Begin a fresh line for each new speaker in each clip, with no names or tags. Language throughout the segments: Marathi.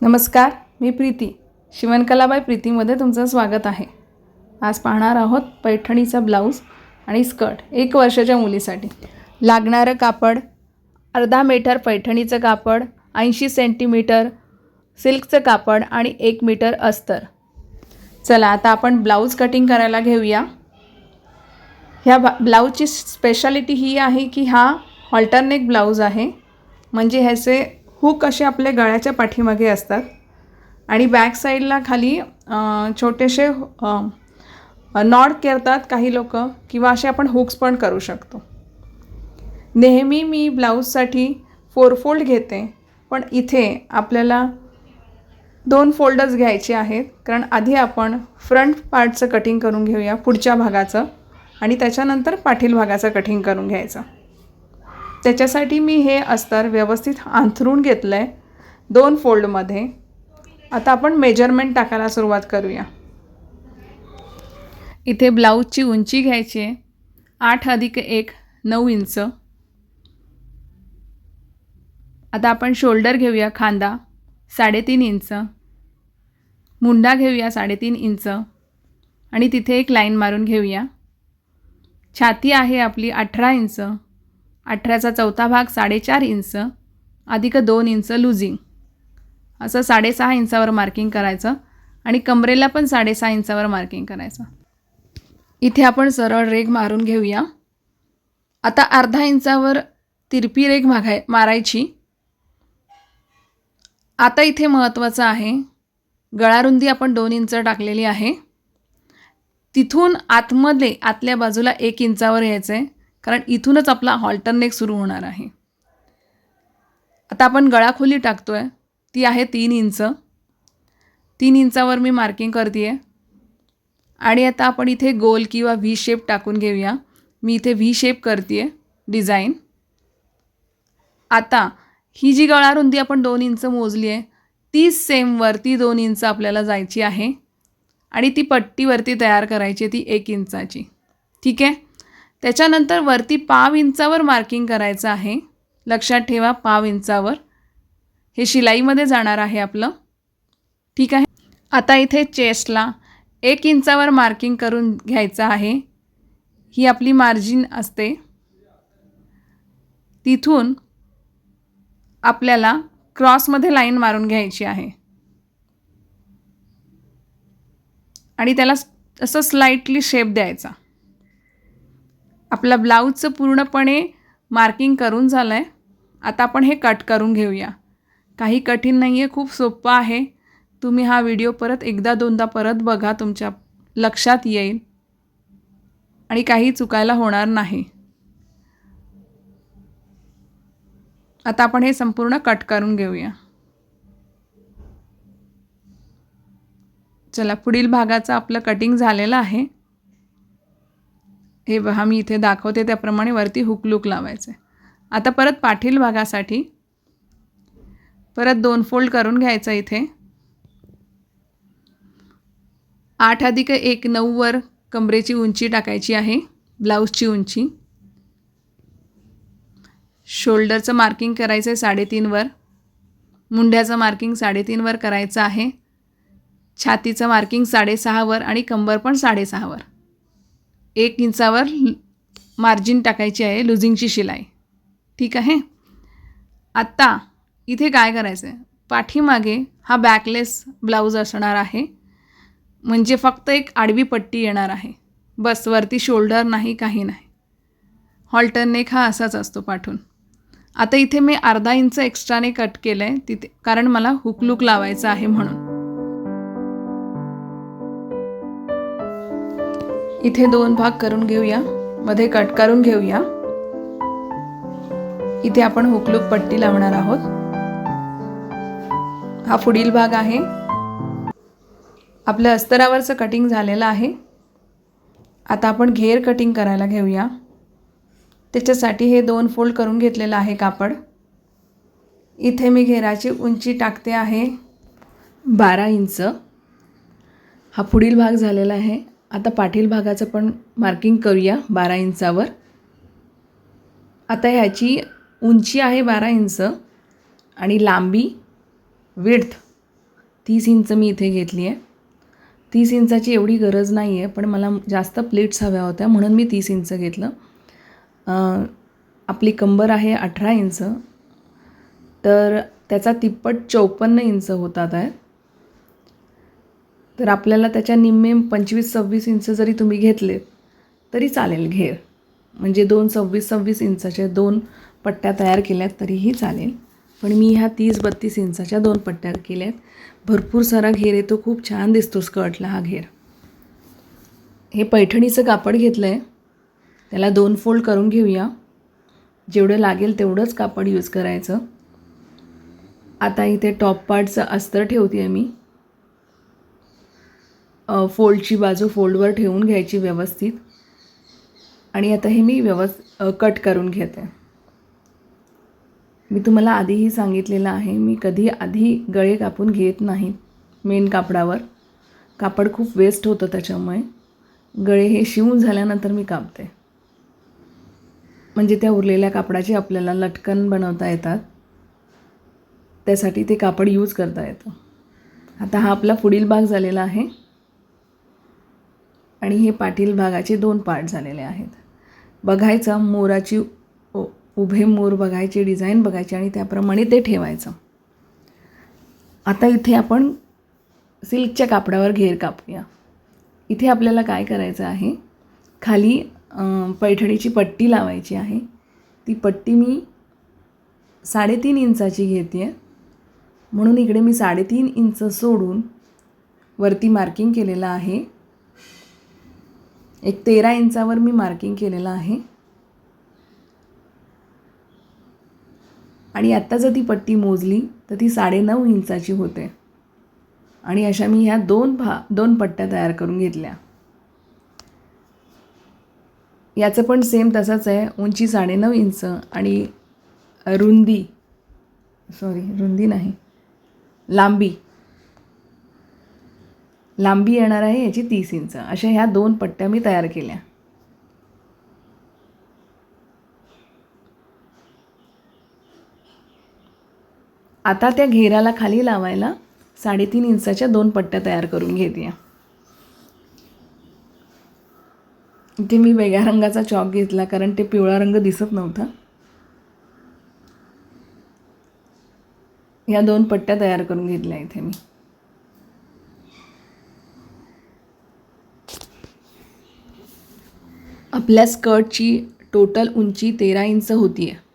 नमस्कार मी प्रीती. शिवणकलाबाई प्रीतीमध्ये तुमचं स्वागत आहे. आज पाहणार आहोत पैठणीचा ब्लाऊज आणि स्कर्ट एक वर्षाच्या मुलीसाठी. लागणारं कापड अर्धा मीटर पैठणीचं कापड ऐंशी सेंटीमीटर सिल्कचं कापड आणि एक मीटर अस्तर. चला आता आपण ब्लाऊज कटिंग करायला घेऊया. ह्या बा ब्लाऊजची स्पेशालिटी ही आहे की हा ऑल्टरनेक ब्लाऊज आहे. म्हणजे ह्याचे हुक असे आपल्या गळ्याच्या पाठीमागे असतात. आणि बॅक साईडला खाली छोटेसे नॉड करतात काही लोक किंवा असे आपण हुक्स पण करू शकतो. नेहमी मी ब्लाऊजसाठी फोर फोल्ड घेते पण इथे आपल्याला दोन फोल्डच घ्यायचे आहेत कारण आधी आपण फ्रंट पार्टचं कटिंग करून घेऊया पुढच्या भागाचं आणि त्याच्यानंतर पाठील भागाचं कटिंग करून घ्यायचं. त्याच्यासाठी मी हे अस्तर व्यवस्थित अंथरून घेतलं आहे दोन फोल्डमध्ये. आता आपण मेजरमेंट टाकायला सुरुवात करूया. इथे ब्लाऊजची उंची घ्यायची आहे. आठ अधिक एक नऊ इंच. आता आपण शोल्डर घेऊया खांदा साडेतीन इंच. मुंडा घेऊया साडेतीन इंच. आणि तिथे एक लाईन मारून घेऊया. छाती आहे आपली अठरा इंच. अठराचा चौथा भाग साडेचार इंच अधिक दोन इंच लुझिंग. असं साडेसहा इंचावर मार्किंग करायचं आणि कमरेला पण साडेसहा इंचावर मार्किंग करायचं. इथे आपण सरळ रेग मारून घेऊया. आता अर्धा इंचावर तिरपी रेग मागाय मारायची. आता इथे महत्त्वाचं आहे गळारुंदी आपण दोन इंच टाकलेली आहे. तिथून आतमध्ये आतल्या बाजूला एक इंचावर यायचं आहे कारण इथूनच आपला हॉल्टरनेक सुरू होणार आहे. आता आपण गळाखोली टाकतो आहे ती आहे तीन इंच. तीन इंचावर मी मार्किंग करते आहे आणि आता आपण इथे गोल किंवा व्ही शेप टाकून घेऊया. मी इथे व्ही शेप करते आहे डिझाईन. आता ही जी गळारुंदी आपण दोन इंच मोजली आहे तीच सेमवरती दोन इंच आपल्याला जायची आहे. आणि ती पट्टीवरती तयार करायची आहे ती एक इंचाची. ठीक आहे? त्याच्यानंतर वरती पाव इंचावर मार्किंग करायचं आहे. लक्षात ठेवा पाव इंचावर. हे शिलाईमध्ये जाणार आहे आपलं. ठीक आहे? आता इथे चेस्टला एक इंचावर मार्किंग करून घ्यायचं आहे. ही आपली मार्जिन असते. तिथून आपल्याला क्रॉसमध्ये लाईन मारून घ्यायची आहे. आणि त्याला असं स्लाइटली शेप द्यायचा. आपला ब्लाऊजचं पूर्णपणे मार्किंग करून झालं आहे आता आपण हे कट करून घेऊया. काही कठीण नाही आहे खूप सोपं आहे. तुम्ही हा व्हिडिओ परत एकदा दोनदा परत बघा तुमच्या लक्षात येईल. आणि काही चुकायला होणार नाही. आता आपण हे संपूर्ण कट करून घेऊया. चला पुढील भागाचं आपलं कटिंग झालेलं आहे. हे बघा मी इथे दाखवते त्याप्रमाणे वरती हुकलूक लावायचं. आहे आता परत पाठील भागासाठी परत दोन फोल्ड करून घ्यायचं इथे. आठ अधिक एक नऊवर कमरेची उंची टाकायची आहे ब्लाऊजची उंची. शोल्डरचं मार्किंग करायचं आहे साडेतीनवर मुंड्याचं मार्किंग साडेतीनवर करायचं आहे. छातीचं मार्किंग साडेसहावर आणि कंबर पण साडेसहावर एक इंचावर मार्जिन टाकायची आहे लुझिंगची शिलाई. ठीक आहे? आत्ता इथे काय करायचं आहे पाठीमागे हा बॅकलेस ब्लाऊज असणार आहे. म्हणजे फक्त एक आडवी पट्टी येणार आहे. बस वरती शोल्डर नाही काही नाही. हॉल्टरनेक हा असाच असतो पाठून. आता इथे मी अर्धा इंच एक्स्ट्राने कट केलं आहे तिथे कारण मला हुकलूक लावायचं आहे म्हणून. इथे दोन भाग करून घेऊया. मध्ये कट करून घेऊया. इथे आपण हुकलूक पट्टी लावणार आहोत. हा पुढील भाग आहे. आपलं अस्तरावरचं कटिंग झालेलं आहे. आता आपण घेर कटिंग करायला घेऊया. त्याच्यासाठी हे दोन फोल्ड करून घेतलेलं आहे कापड. इथे मी घेराची उंची टाकते आहे बारा इंच. हा पुढील भाग झालेला आहे. आता पाठील भागाचं पण मार्किंग करूया बारा इंचावर. आता ह्याची उंची आहे बारा इंच आणि लांबी विड्थ तीस इंच मी इथे घेतली आहे. तीस इंचाची एवढी गरज नाही आहे पण मला जास्त प्लेट्स हव्या होत्या म्हणून मी तीस इंच घेतलं. आपली कंबर आहे अठरा इंच तर त्याचा तिप्पट चौपन्न इंच होतात आहे. तर आपल्याला त्याच्या निम्मे पंचवीस सव्वीस इंच जरी तुम्ही घेतले तरी चालेल घेर. म्हणजे दोन सव्वीस सव्वीस इंचाच्या दोन पट्ट्या तयार केल्यात तरीही चालेल. पण मी ह्या तीस बत्तीस इंचाच्या दोन पट्ट्या केल्यात. भरपूर सारा घेर येतो खूप छान दिसतो स्कर्टला हा घेर. हे पैठणीचं कापड घेतलं आहे त्याला दोन फोल्ड करून घेऊया. जेवढं लागेल तेवढंच कापड यूज करायचं. आता इथे टॉप पार्टचं अस्तर ठेवते आहे मी. फोल्डची बाजू फोल्डवर ठेवून घ्यायची व्यवस्थित. आणि आता हे मी व्यवस् कट करून घेते. मी तुम्हाला आधीही सांगितलेलं आहे मी कधी आधी गळे कापून घेत नाही मेन कापडावर. कापड खूप वेस्ट होतं त्याच्यामुळे. गळे हे शिवून झाल्यानंतर मी कापते. म्हणजे त्या उरलेल्या कापडाची आपल्याला लटकन बनवता येतात. त्यासाठी ते कापड यूज करता येतं. आता हा आपला पुढील भाग झालेला आहे. आणि हे पाटील भागाचे दोन पार्ट झालेले आहेत. बघायचं मोराची उभे मोर बघायचे डिझाईन बघायची आणि त्याप्रमाणे ते ठेवायचं. आता इथे आपण सिल्कच्या कापडावर घेर कापूया. इथे आपल्याला काय करायचं आहे? खाली पैठणीची पट्टी लावायची आहे. ती पट्टी मी साडेतीन इंचाची घेते आहे म्हणून इकडे मी साडेतीन इंच सोडून वरती मार्किंग केलेलं आहे. एक तेरा इंचावर मी मार्किंग केलेलं आहे. आणि आत्ता जर ती पट्टी मोजली तर ती साडेनऊ इंचाची होते. आणि अशा मी ह्या दोन भा दोन पट्ट्या तयार करून घेतल्या. याचं पण सेम तसंच आहे. उंची साडेनऊ इंच आणि रुंदी सॉरी रुंदी नाही लांबी. लांबी येणार आहे याची तीस इंच. अशा ह्या दोन पट्ट्या मी तयार केल्या. आता त्या घेराला खाली लावायला साडेतीन इंचाच्या दोन पट्ट्या तयार करून घेते इथे मी वेगळ्या रंगाचा चॉक घेतला कारण ते पिवळा रंग दिसत नव्हता. या दोन पट्ट्या तयार करून घेतल्या इथे मी. आपल्या स्कर्टची टोटल उंची तेरा इंच होती आहे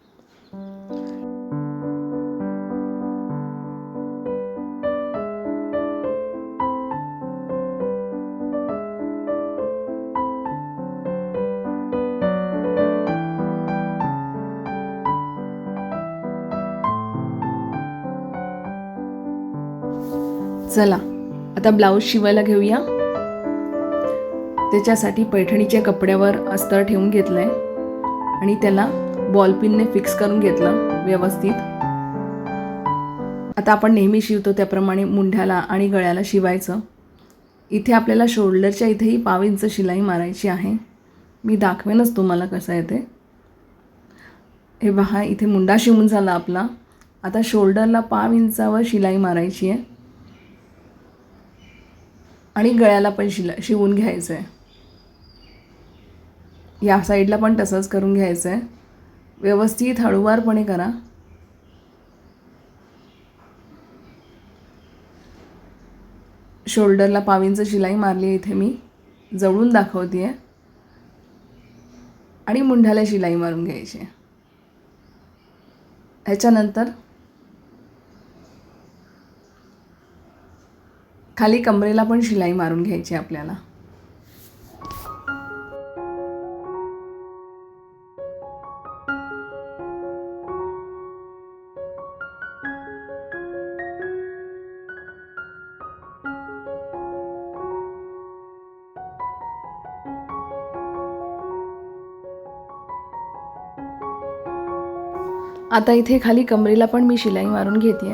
चला आता ब्लाऊज शिवायला घेऊया. त्याच्यासाठी पैठणीच्या कपड्यावर अस्तर ठेवून घेतलं आहे आणि त्याला बॉलपिनने फिक्स करून घेतलं व्यवस्थित. आता आपण नेहमी शिवतो त्याप्रमाणे मुंढ्याला आणि गळ्याला शिवायचं. इथे आपल्याला शोल्डरच्या इथेही पाव इंच शिलाई मारायची आहे. मी दाखवेनच तुम्हाला कसं आहे ते. हे पहा इथे मुंडा शिवून झाला आपला. आता शोल्डरला पाव इंचावर शिलाई मारायची आहे. आणि गळ्याला पण शिला शिवून घ्यायचं आहे या साईडला पण तसंच करून घ्यायचं आहे व्यवस्थित हळूवारपणे करा. शोल्डरला पावींचं शिलाई मारली आहे इथे मी. जवळून दाखवते आहे आणि मुंढ्याला शिलाई मारून घ्यायची आहे. ह्याच्यानंतर खाली कमरेला पण शिलाई मारून घ्यायची आपल्याला. आता इथे खाली कमरेला पण मी शिलाई मारून घेते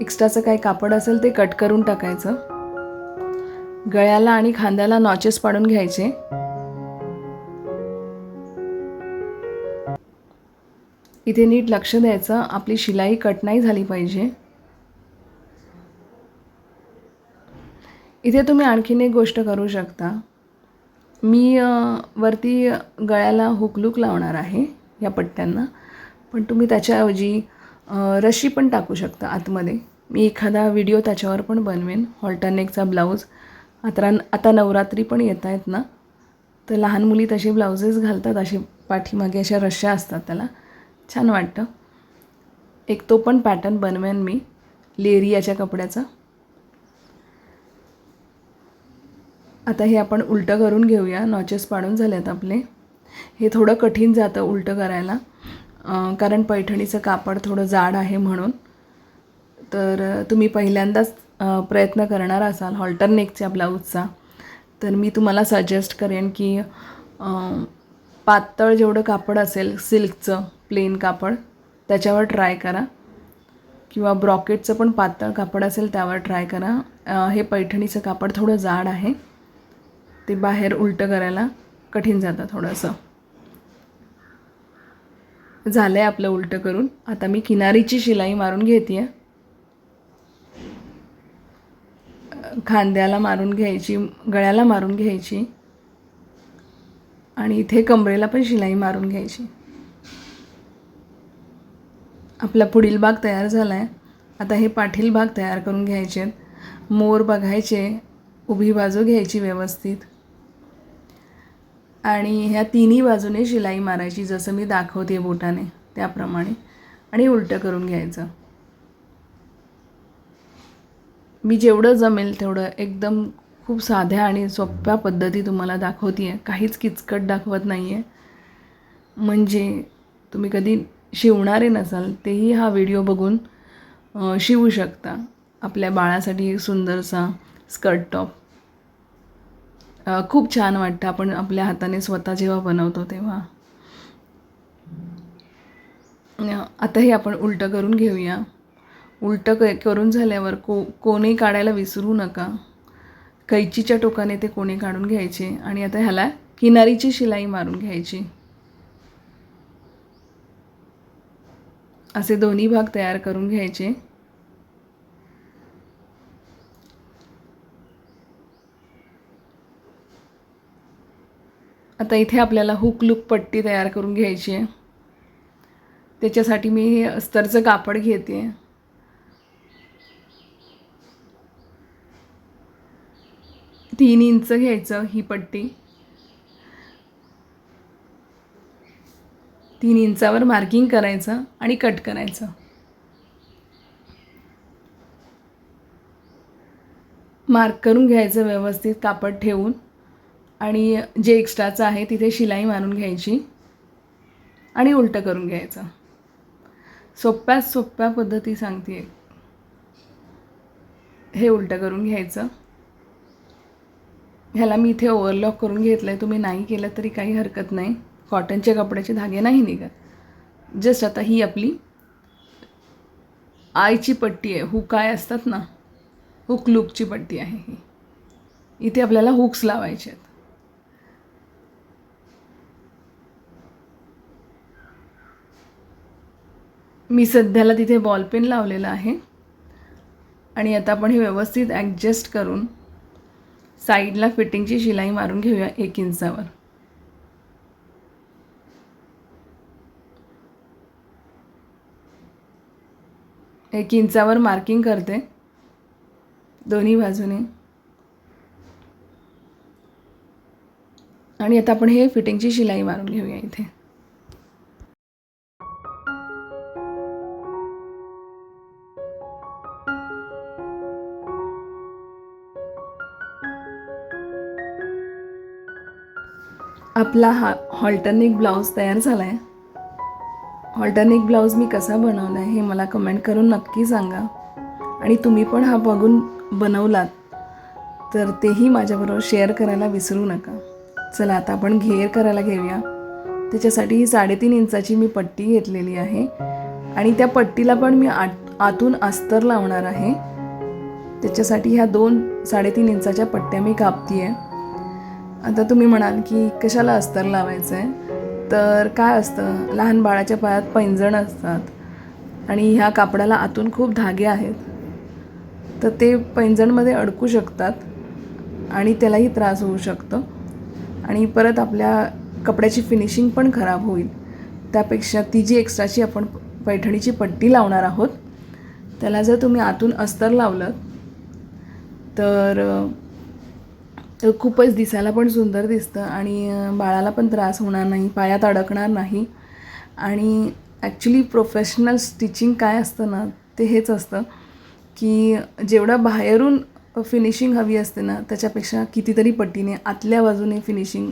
एक्स्ट्राचं काही कापड असेल ते कट करून टाकायचं. गळ्याला आणि खांद्याला नॉचेस पाडून घ्यायचे. इथे नीट लक्ष द्यायचं. आपली शिलाई कट नाही झाली पाहिजे. इथे तुम्ही आणखीन एक गोष्ट करू शकता. मी वरती गळ्याला हुकलूक लावणार आहे या पट्ट्यांना. पण तुम्ही त्याच्याऐवजी रशी पण टाकू शकता आतमध्ये. मी एखादा व्हिडिओ त्याच्यावर पण बनवेन. हॉल्टरनेकचा ब्लाऊज. आता आता नवरात्री पण येत आहेत ना. तर लहान मुली तसे ब्लाउजेस घालतात असे पाठीमागे अशा रश्या असतात त्याला. छान वाटतं. एक तो पण पॅटर्न बनवेन मी. लेरियाच्या कपड्याचा. आता हे आपण उलटं करून घेऊया. नॉचेस पाडून झालेत आपले. हे थोडं कठीण जातं उलटं करायला. कारण पैठणीचं कापड थोडं जाड आहे म्हणून. तर तुम्ही पहिल्यांदाच प्रयत्न करणार असाल हॉल्टरनेकच्या ब्लाऊजचा तर मी तुम्हाला सजेस्ट करेन की पातळ जेवढं कापड असेल सिल्कचं प्लेन कापड त्याच्यावर ट्राय करा. किंवा ब्रॉकेटचं पण पातळ कापड असेल त्यावर ट्राय करा. हे पैठणीचं कापड थोडं जाड आहे. ते बाहेर उलटं करायला कठीण जातं थोडंसं. झालं आहे आपलं उलटं करून. आता मी किनारीची शिलाई मारून घेते आहे खांद्याला मारून घ्यायची गळ्याला मारून घ्यायची. आणि इथे कमरेला पण शिलाई मारून घ्यायची. आपला पुढील भाग तयार झाला आहे आता हे पाठील भाग तयार करून घ्यायचे आहेत मोर बघायचे उभी बाजू घ्यायची व्यवस्थित. आणि ह्या तिन्ही बाजूने शिलाई मारायची जसं मी दाखवते बोटाने त्याप्रमाणे. आणि उलटं करून घ्यायचं. मी जेवढं जमेल तेवढं एकदम खूप साध्या आणि सोप्या पद्धती तुम्हाला दाखवते आहे काहीच किचकट दाखवत नाही आहे म्हणजे तुम्ही कधी शिवणारे नसाल तेही हा व्हिडिओ बघून शिवू शकता. आपल्या बाळासाठी एक सुंदरसा स्कर्ट टॉप. खूप छान वाटतं. आपण आपल्या हाताने स्वतः जेव्हा बनवतो तेव्हा. आताही आता हे आपण उलटं करून घेऊया. उलटं क करून झाल्यावर को कोणी काढायला विसरू नका. कैचीच्या टोकाने ते कोणी काढून घ्यायचे आणि आता ह्याला किनारीची शिलाई मारून घ्यायची. असे दोन्ही भाग तयार करून घ्यायचे. आता इथे आपल्याला हुक लुक पट्टी तयार करून घ्यायची आहे. त्याच्यासाठी मी हे अस्तरचं कापड घेते. तीन इंच घ्यायचं ही पट्टी. तीन इंचावर मार्किंग करायचं आणि कट करायचं. मार्क करून घ्यायचं व्यवस्थित कापड ठेवून. आणि जे एक्स्ट्राचं आहे तिथे शिलाई मारून घ्यायची आणि उलटं करून घ्यायचं. सोप्या सोप्या पद्धती सांगते हे उलटं करून घ्यायचं. ह्याला मी इथे ओव्हरलॉक करून घेतलं आहे तुम्ही नाही केलं तरी काही हरकत नाही. कॉटनच्या कपड्याचे धागे नाही निघत. जस्ट आता ही आपली आयची पट्टी आहे. हुक आय असतात ना? हुक लूकची पट्टी आहे ही. इथे आपल्याला हुक्स लावायचे आहेत. मी सध्याला तिथे बॉलपेन लावलेला आहे. आणि आता आपण हे व्यवस्थित ॲडजस्ट करून साईडला फिटिंगची शिलाई मारून घेऊया एक इंचावर. एक इंचावर मार्किंग करते. दोन्ही बाजूने. आणि आता आपण हे फिटिंगची शिलाई मारून घेऊया इथे. आपला हा हॉल्टरनिक ब्लाऊज तयार झाला आहे हॉल्टरनिक ब्लाऊज मी कसा बनवला आहे हे मला कमेंट करून नक्की सांगा. आणि तुम्ही पण हा बघून बनवलात तर तेही माझ्याबरोबर शेअर करायला विसरू नका. चला आता आपण घेर करायला घेऊया. त्याच्यासाठी ही साडेतीन इंचाची मी पट्टी घेतलेली आहे. आणि त्या पट्टीला पण मी आत आतून अस्तर लावणार आहे. त्याच्यासाठी ह्या दोन साडेतीन इंचाच्या पट्ट्या मी कापती आहे आता तुम्ही म्हणाल की कशाला अस्तर लावायचं आहे तर काय असतं? लहान बाळाच्या पायात पैंजण असतात आणि ह्या कापडाला आतून खूप धागे आहेत. तर ते पैंजणमध्ये अडकू शकतात आणि त्यालाही त्रास होऊ शकतो. आणि परत आपल्या कपड्याची फिनिशिंग पण खराब होईल. त्यापेक्षा ती जी एक्स्ट्राची आपण पैठणीची पट्टी लावणार आहोत त्याला जर तुम्ही आतून अस्तर लावलं तर तर खूपच दिसायला पण सुंदर दिसतं आणि बाळाला पण त्रास होणार नाही पायात अडकणार नाही. आणि ॲक्च्युली प्रोफेशनल स्टिचिंग काय असतं ना ते हेच असतं की जेवढं बाहेरून फिनिशिंग हवी असते ना त्याच्यापेक्षा कितीतरी पट्टीने आतल्या बाजूने फिनिशिंग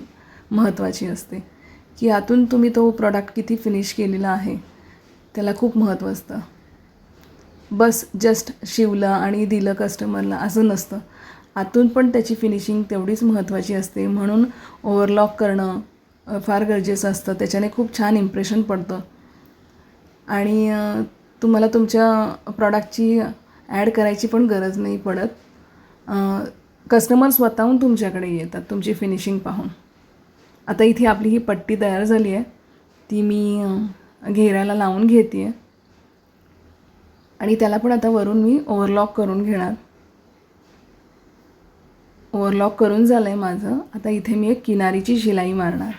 महत्त्वाची असते. की आतून तुम्ही तो प्रॉडक्ट किती फिनिश केलेला आहे त्याला खूप महत्त्व असतं. बस जस्ट शिवलं आणि दिलं कस्टमरला असं नसतं. आतून पण त्याची फिनिशिंग तेवढीच महत्त्वाची असते. म्हणून ओव्हरलॉक करणं फार गरजेचं असतं. त्याच्याने खूप छान इम्प्रेशन पडतं. आणि तुम्हाला तुमच्या प्रॉडक्टची ॲड करायची पण गरज नाही पडत. कस्टमर स्वतःहून तुमच्याकडे येतात तुमची फिनिशिंग पाहून. आता इथे आपली ही पट्टी तयार झाली आहे. ती मी घेरायला घेऱ्याला लावून घेते आहे आणि त्याला पण आता वरून मी ओव्हरलॉक करून घेणार. ओव्हरलॉक करून झालं आहे माझं. आता इथे मी एक किनारीची शिलाई मारणार.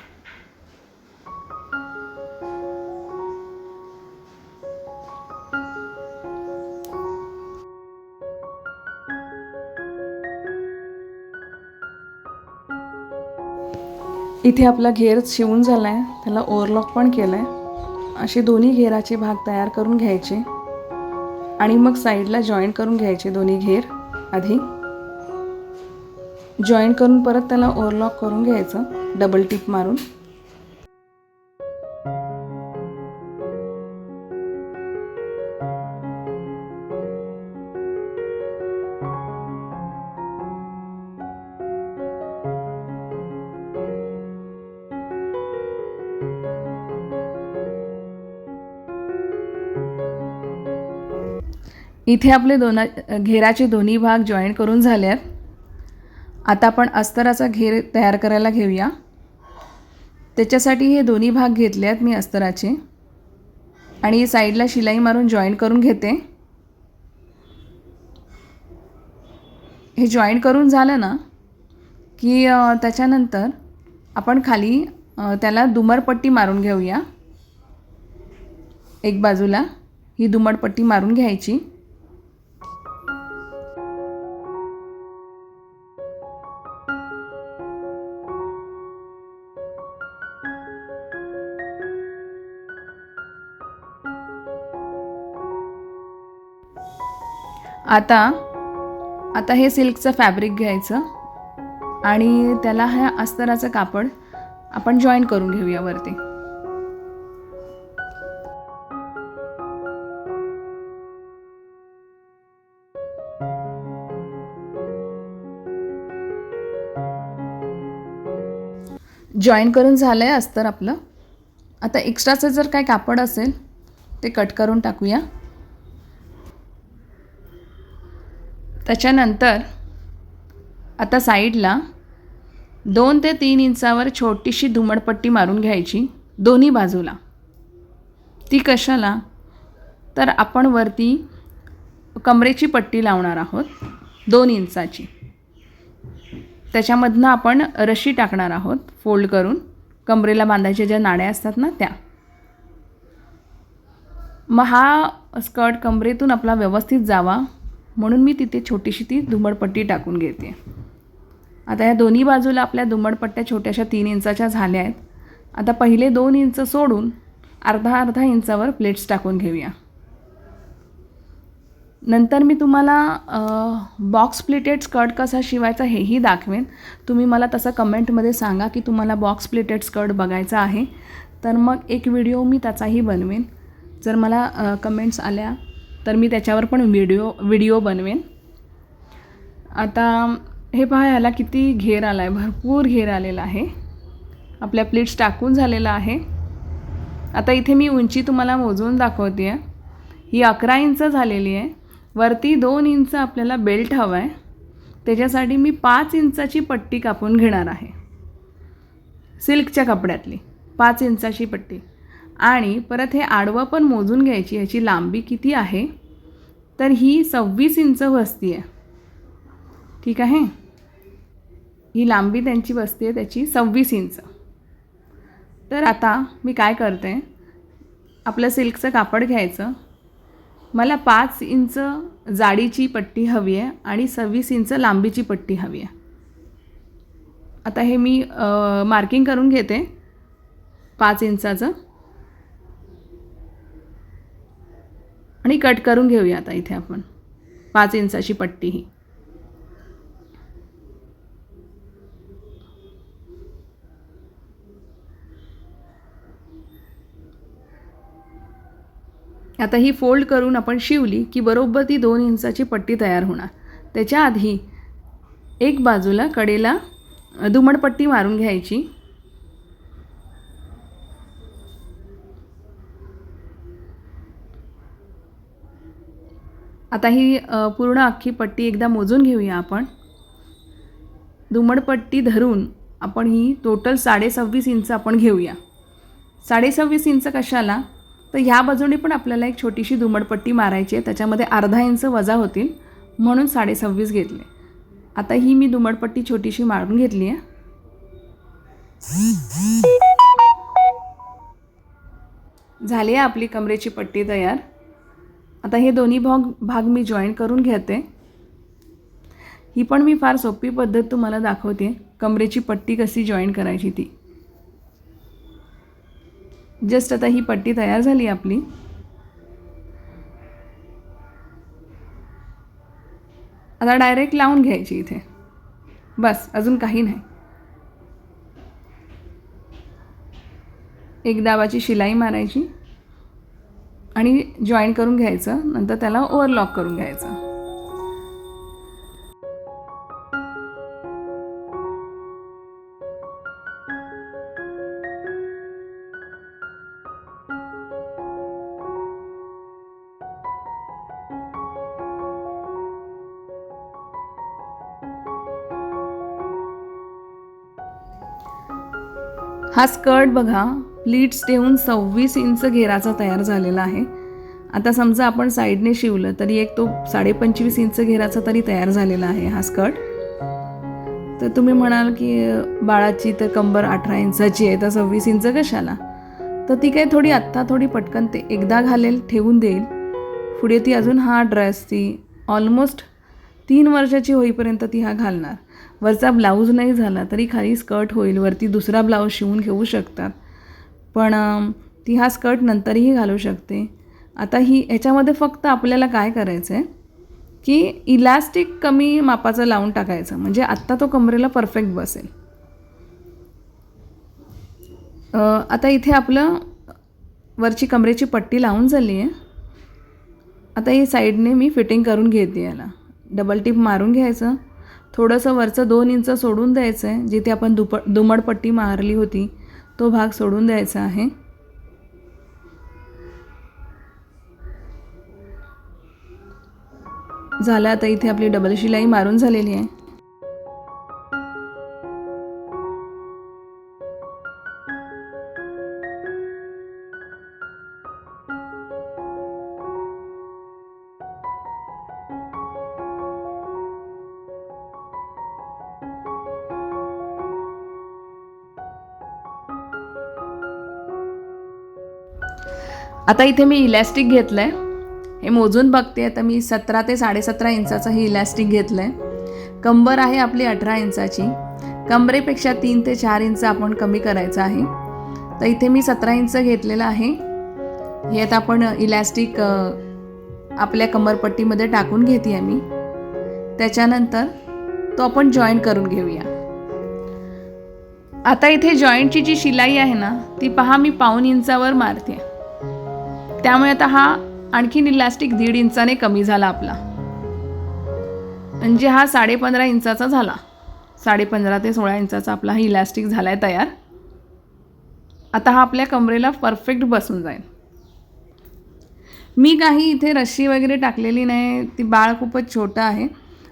इथे आपला घेर शिवून झाला आहे त्याला ओव्हरलॉक पण केलं आहे असे दोन्ही घेराचे भाग तयार करून घ्यायचे. आणि मग साईडला जॉईन करून घ्यायचे दोन्ही घेर आधी. जॉईन करून परत त्याला ओव्हरलॉक करून घ्यायचं. डबल टिप मारून. इथे आपले दोना घेराचे दोन्ही भाग जॉईन करून झाले आहेत आता आपण अस्तराचा घेर तयार करायला घेऊया. त्याच्यासाठी हे दोन्ही भाग घेतले आहेत मी अस्तराचे. आणि साईडला शिलाई मारून जॉईन करून घेते. हे जॉईन करून झालं ना की त्याच्यानंतर आपण खाली त्याला दुमरपट्टी मारून घेऊया. एक बाजूला ही दुमडपट्टी मारून घ्यायची. आता आता हे सिल्कचं फॅब्रिक घ्यायचं आणि त्याला ह्या अस्तराचं कापड आपण जॉईन करून घेऊया वरती. जॉईन करून झालं आहे अस्तर आपलं. आता एक्स्ट्राचं जर काय कापड असेल ते कट करून टाकूया. त्याच्यानंतर आता साईडला दोन ते तीन इंचावर छोटीशी धुमडपट्टी मारून घ्यायची दोन्ही बाजूला. ती कशाला? तर आपण वरती कमरेची पट्टी लावणार आहोत दोन इंचाची. त्याच्यामधनं आपण रशी टाकणार आहोत फोल्ड करून. कमरेला बांधायच्या ज्या नाड्या असतात ना त्या. मग हा स्कर्ट कमरेतून आपला व्यवस्थित जावा. म्हणून मी तिथे छोटीशी ती धुमडपट्टी टाकून घेते. आता या दोन्ही बाजूला आपल्या दुमडपट्ट्या छोट्याशा तीन इंचाच्या झाल्या आहेत. आता पहिले दोन इंच सोडून अर्धा अर्धा इंचावर प्लेट्स टाकून घेऊया. नंतर मी तुम्हाला बॉक्स प्लेटेड स्कर्ट कसा शिवायचा हेही दाखवेन. तुम्ही मला तसं कमेंटमध्ये सांगा की तुम्हाला बॉक्स प्लेटेड स्कर्ट बघायचा आहे. तर मग एक व्हिडिओ मी त्याचाही बनवेन. जर मला कमेंट्स आल्या तर मी त्याच्यावर पण व्हिडिओ व्हिडिओ बनवेन. आता हे पहा याला किती घेर आला आहे भरपूर घेर आलेला आहे. आपल्या प्लेट्स टाकून झालेला आहे. आता इथे मी उंची तुम्हाला मोजून दाखवते आहे ही अकरा इंच झालेली आहे. वरती दोन इंच आपल्याला बेल्ट हवा आहे त्याच्यासाठी मी पाच इंचाची पट्टी कापून घेणार आहे. सिल्कच्या कपड्यातली. पाच इंचाची पट्टी. आणि परत हे आडवं पण मोजून घ्यायची ह्याची लांबी किती आहे? तर ही सव्वीस इंच वस्ती आहे. ठीक आहे? ही लांबी त्यांची बसते त्याची सव्वीस इंच. तर आता मी काय करते? आपलं सिल्कचं कापड घ्यायचं. मला पाच इंच जाडीची पट्टी हवी आहे आणि सव्वीस इंच लांबीची पट्टी हवी आहे. आता हे मी मार्किंग करून घेते. पाच इंचाचं. आणि कट करून घेऊया आता इथे आपण. पाच इंचाची पट्टी ही. आता ही फोल्ड करून आपण शिवली की बरोबर ती दोन इंचाची पट्टी तयार होणार. त्याच्या आधी एक बाजूला कडेला दुमडपट्टी मारून घ्यायची. आता ही पूर्ण अख्खी पट्टी एकदा मोजून घेऊया आपण. दुमडपट्टी धरून आपण ही टोटल साडेसव्वीस इंच आपण घेऊया. साडेसव्वीस इंच कशाला? तर ह्या बाजूने पण आपल्याला एक छोटीशी दुमडपट्टी मारायची आहे. त्याच्यामध्ये अर्धा इंच वजा होतील म्हणून साडेसव्वीस घेतले. आता ही मी दुमडपट्टी छोटीशी मारून घेतली आहे. झाली आहे आपली कमरेची पट्टी तयार. आता हे दोन्ही भाग भाग मी जॉईन करून घेते. ही पण मी फार सोपी पद्धत तुम्हाला दाखवते. कमरेची पट्टी कशी जॉईन करायची ती. जस्ट आता ही पट्टी तयार झाली आपली. आता डायरेक्ट लावून घ्यायची इथे. बस अजून काही नाही. एक दाबाची शिलाई मारायची. आणि जॉईन करून घ्यायचं नंतर त्याला ओव्हरलॉक करून घ्यायचं. हा स्कर्ट बघा. प्लीट्स ठेवून सव्वीस इंच घेराचा तयार झालेला आहे. आता समजा आपण साईडने शिवलं तरी एक तो साडेपंचवीस इंच घेराचा तरी तयार झालेला आहे हा स्कर्ट. तर तुम्ही म्हणाल की बाळाची तर कंबर अठरा इंचाची आहे तर सव्वीस इंच कशाला? तर ती काय थोडी आत्ता थोडी पटकन ते एकदा घालेल ठेवून देईल. पुढे ती अजून हा ड्रेस ती ऑलमोस्ट तीन वर्षाची होईपर्यंत ती हा घालणार. वरचा ब्लाऊज नाही झाला तरी खाली स्कर्ट होईल वरती दुसरा ब्लाऊज शिवून घेऊ शकतात. पण ती हा स्कर्ट नंतरही घालू शकते. आता ही ह्याच्यामध्ये फक्त आपल्याला काय करायचं आहे की इलास्टिक कमी मापाचं लावून टाकायचं. म्हणजे आत्ता तो कमरेला परफेक्ट बसेल. आता इथे आपलं वरची कमरेची पट्टी लावून झाली आहे. आता ही साईडने मी फिटिंग करून घेते याला. डबल टिप मारून घ्यायचं. थोडंसं वरचं दोन इंच सोडून द्यायचं आहे जिथे आपण दुप दुमडपट्टी मारली होती. तो भाग सोडून द्यायचा आहे. झालं आता इथे आपली डबल शिलाई मारून झालेली आहे. आता इथे मी इलॅस्टिक घेतलं आहे हे मोजून बघते आता मी सतरा ते साडेसतरा इंचाचं हे इलॅस्टिक घेतलं आहे कंबर आहे आपली अठरा इंचाची. कंबरेपेक्षा तीन ते चार इंच आपण कमी करायचं आहे. तर इथे मी सतरा इंच घेतलेलं आहे. हे आता आपण इलॅस्टिक आपल्या कंबरपट्टीमध्ये टाकून घेते आहे मी. त्याच्यानंतर तो आपण जॉईन करून घेऊया. आता इथे जॉईंटची जी शिलाई आहे ना ती पहा मी पाऊन इंचावर मारते त्यामुळे आता हा आणखीन इलास्टिक दीड इंचाने कमी झाला आपला. म्हणजे हा साडेपंधरा इंचाचा झाला. साडेपंधरा ते सोळा इंचाचा आपला हा इलास्टिक झाला आहे तयार. आता हा आपल्या कमरेला परफेक्ट बसून जाईल. मी काही इथे रशी वगैरे टाकलेली नाही ती बाळ खूपच छोटं आहे.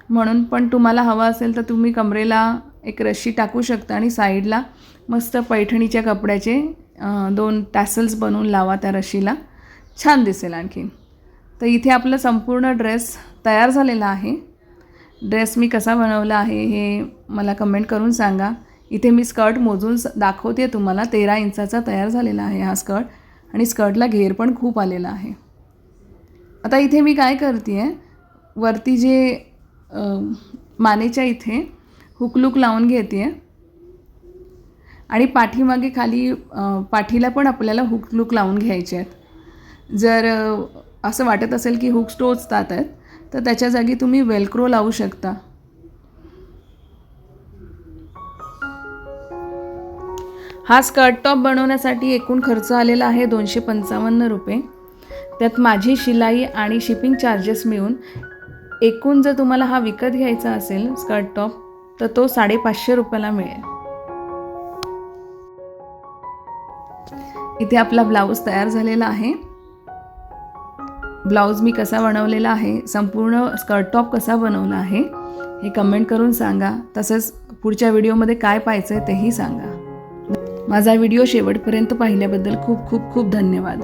म्हणून पण तुम्हाला हवं असेल तर तुम्ही कमरेला एक रशी टाकू शकता आणि साईडला मस्त पैठणीच्या कपड्याचे दोन टॅसल्स बनवून लावा त्या रशीला छान दिसेल आणखीन. तर इथे आपलं संपूर्ण ड्रेस तयार झालेला आहे. ड्रेस मी कसा बनवला आहे हे मला कमेंट करून सांगा. इथे मी स्कर्ट मोजून स दाखवते तुम्हाला. तेरा इंचाचा तयार झालेला आहे हा स्कर्ट आणि स्कर्टला घेर पण खूप आलेला आहे. आता इथे मी काय करते आहे वरती जे मानेच्या इथे हुकलूक लावून घेते आहे आणि पाठीमागे खाली पाठीला पण आपल्याला हुकलूक लावून घ्यायचे आहेत. जर असं वाटत असेल की हुक्स टोचतात आहेत तर त्याच्या जागी तुम्ही वेलक्रो लावू शकता. हा स्कर्ट टॉप बनवण्यासाठी एकूण खर्च आलेला आहे दोनशे पंचावन्न रुपये. त्यात माझी शिलाई आणि शिपिंग चार्जेस मिळून एकूण जर तुम्हाला हा विकत घ्यायचा असेल स्कर्ट टॉप तर तो साडेपाचशे रुपयाला मिळेल. इथे आपला ब्लाऊज तयार झालेला आहे. ब्लाऊज मी कसा बनवलेला आहे संपूर्ण स्कर्ट टॉप कसा बनवला आहे हे कमेंट करून सांगा. तसंच पुढच्या व्हिडिओमध्ये काय पाहायचं आहे तेही सांगा. माझा व्हिडिओ शेवटपर्यंत पाहिल्याबद्दल खूप खूप खूप धन्यवाद.